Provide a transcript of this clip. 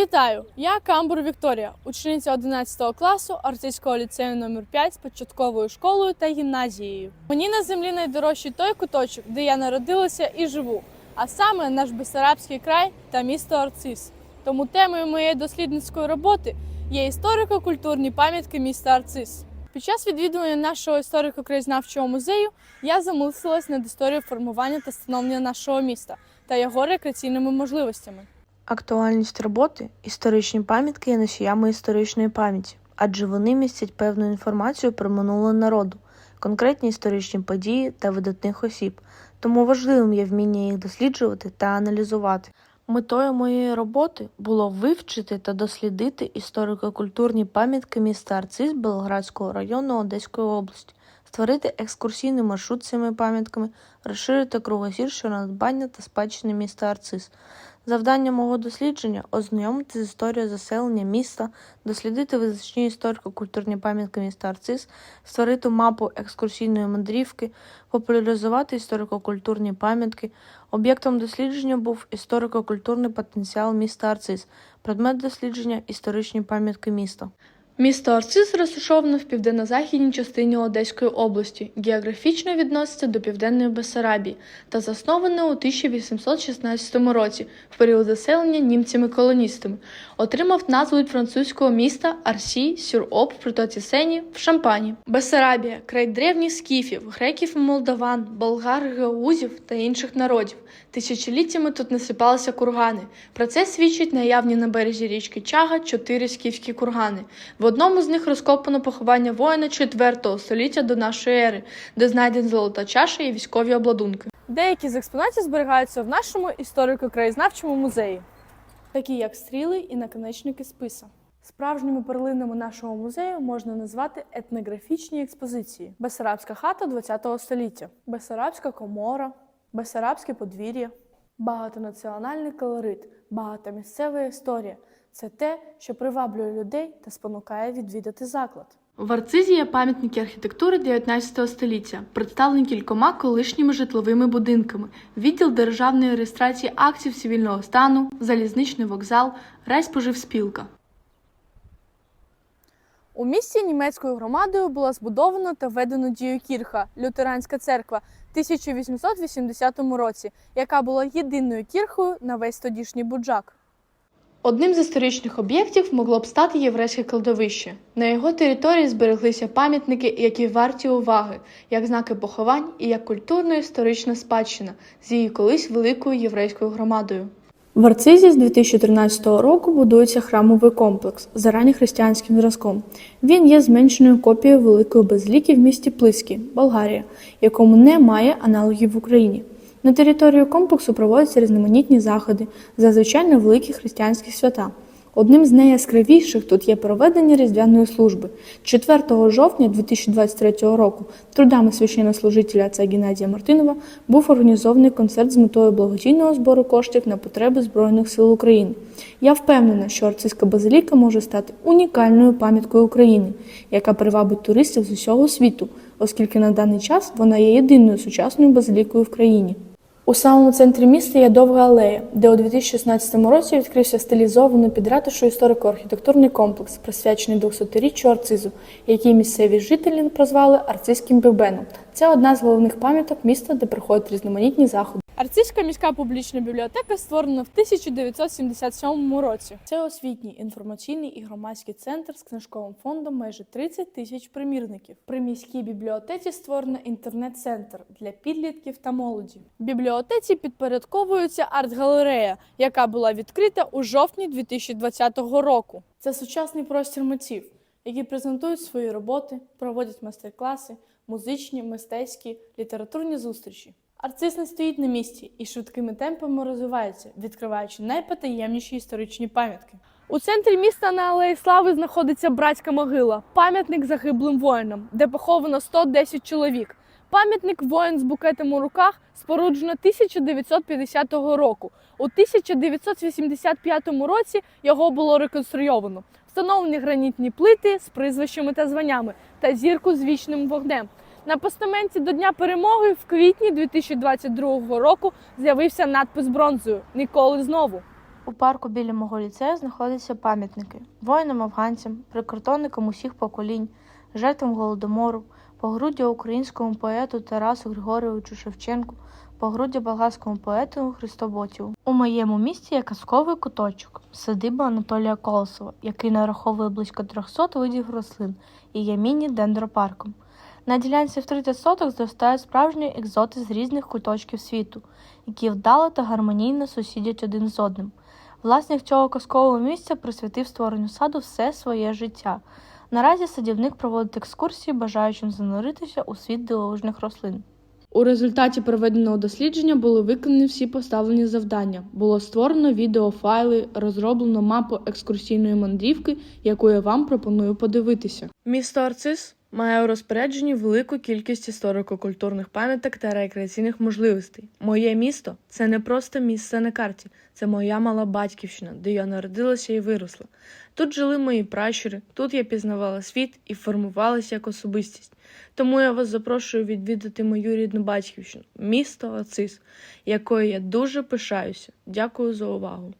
Вітаю! Я Камбур Вікторія, учениця 11 класу Артистського ліцею номер 5 з початковою школою та гімназією. Мені на землі найдорожчий той куточок, де я народилася і живу, а саме наш Бессарабський край та місто Арцис. Тому темою моєї дослідницької роботи є історико-культурні пам'ятки міста Арцис. Під час відвідування нашого історико-краєзнавчого музею я замислилась над історією формування та становлення нашого міста та його рекреаційними можливостями. Актуальність роботи історичні пам'ятки є носіями історичної пам'яті, адже вони містять певну інформацію про минуле народу, конкретні історичні події та видатних осіб, тому важливим є вміння їх досліджувати та аналізувати. Метою моєї роботи було вивчити та дослідити історико-культурні пам'ятки міста Арцис Белоградського району Одеської області, створити екскурсійний маршрут з цими пам'ятками, розширити кругозір щодо надбання та спадщини міста Арцис. Завдання мого дослідження ознайомити з історією заселення міста, дослідити визначні історико-культурні пам'ятки міста Арцис, створити мапу екскурсійної мандрівки, популяризувати історико-культурні пам'ятки. Об'єктом дослідження був історико-культурний потенціал міста Арцис, предмет дослідження історичні пам'ятки міста. Місто Арцис розташоване в південно-західній частині Одеської області, географічно відноситься до Південної Бессарабії та засноване у 1816 році в період заселення німцями-колоністами. Отримав назву від французького міста Арсі Сюр-Об в притоці Сені в Шампані. Бессарабія – край древніх скіфів, греків молдаван, болгар, гаузів та інших народів. Тисячоліттями тут насипалися кургани. Про це свідчить наявні на березі річки Чага чотири скіфські кургани. В одному з них розкопано поховання воїна 4 століття до нашої ери, де знайдена золота чаша і військові обладунки. Деякі з експонатів зберігаються в нашому історико-краєзнавчому музеї, такі як стріли і наконечники списа. Справжніми перлинами нашого музею можна назвати етнографічні експозиції: Бесарабська хата ХХ століття, Бесарабська комора, Бесарабське подвір'я, багатонаціональний колорит, багатомісцева історія це те, що приваблює людей та спонукає відвідати заклад. В Арцизі є пам'ятники архітектури 19 століття, представлені кількома колишніми житловими будинками, відділ державної реєстрації актів цивільного стану, залізничний вокзал, райспоживспілка. У місті німецькою громадою була збудована та введена в дію кірха лютеранська церква 1880 році, яка була єдиною кірхою на весь тодішній буджак. Одним з історичних об'єктів могло б стати єврейське кладовище. На його території збереглися пам'ятники, які варті уваги, як знаки поховань і як культурно-історична спадщина з її колись великою єврейською громадою. В Арцизі з 2013 року будується храмовий комплекс за ранньохристиянським зразком. Він є зменшеною копією великої базиліки в місті Плиски, Болгарія, якому немає аналогів в Україні. На територію комплексу проводяться різноманітні заходи, зазвичай на великі християнські свята. Одним з найяскравіших тут є проведення різдвяної служби. 4 жовтня 2023 року трудами священнослужителя отця Геннадія Мартинова був організований концерт з метою благодійного збору коштів на потреби Збройних сил України. Я впевнена, що Арцизька базиліка може стати унікальною пам'яткою України, яка привабить туристів з усього світу, оскільки на даний час вона є єдиною сучасною базилікою в країні. У самому центрі міста є довга алея, де у 2016 році відкрився стилізований під ратушу історико-архітектурний комплекс, присвячений 200-річчю Арцизу, який місцеві жителі прозвали Арцизьким бюбеном. Це одна з головних пам'яток міста, де проходять різноманітні заходи. Арцизька міська публічна бібліотека створена в 1977 році. Це освітній, інформаційний і громадський центр з книжковим фондом майже 30 тисяч примірників. При міській бібліотеці створено інтернет-центр для підлітків та молоді. Бібліотеці підпорядковується арт-галерея, яка була відкрита у жовтні 2020 року. Це сучасний простір митців, які презентують свої роботи, проводять майстер-класи, музичні, мистецькі, літературні зустрічі. Арцис не стоїть на місці і швидкими темпами розвивається, відкриваючи найпотаємніші історичні пам'ятки. У центрі міста на Алеї Слави знаходиться братська могила, пам'ятник загиблим воїнам, де поховано 110 чоловік. Пам'ятник воїн з букетом у руках споруджено 1950 року. У 1985 році його було реконструйовано. Встановлені гранітні плити з прізвищами та званнями та зірку з вічним вогнем. На постаменті до Дня перемоги в квітні 2022 року з'явився надпис бронзою Ніколи знову. У парку біля мого ліцею знаходяться пам'ятники воїнам-афганцям, прикордонникам усіх поколінь, жертвам голодомору, погруддя українському поету Тарасу Григоровичу Шевченку, погруддя болгарському поету Христоботіву. У моєму місті є казковий куточок садиба Анатолія Колосова, який нараховує близько 300 видів рослин і є міні-дендропарком. На ділянці в 30 соток зростають справжні екзоти з різних куточків світу, які вдало та гармонійно сусідять один з одним. Власник цього казкового місця присвятив створенню саду все своє життя. Наразі садівник проводить екскурсії, бажаючим зануритися у світ дивовижних рослин. У результаті проведеного дослідження були виконані всі поставлені завдання. Було створено відеофайли, розроблено мапу екскурсійної мандрівки, яку я вам пропоную подивитися. Місто Арцис має у розпорядженні велику кількість історико-культурних пам'яток та рекреаційних можливостей. Моє місто це не просто місце на карті, це моя мала батьківщина, де я народилася і виросла. Тут жили мої пращури, тут я пізнавала світ і формувалася як особистість. Тому я вас запрошую відвідати мою рідну батьківщину, місто Ацис, якою я дуже пишаюся. Дякую за увагу.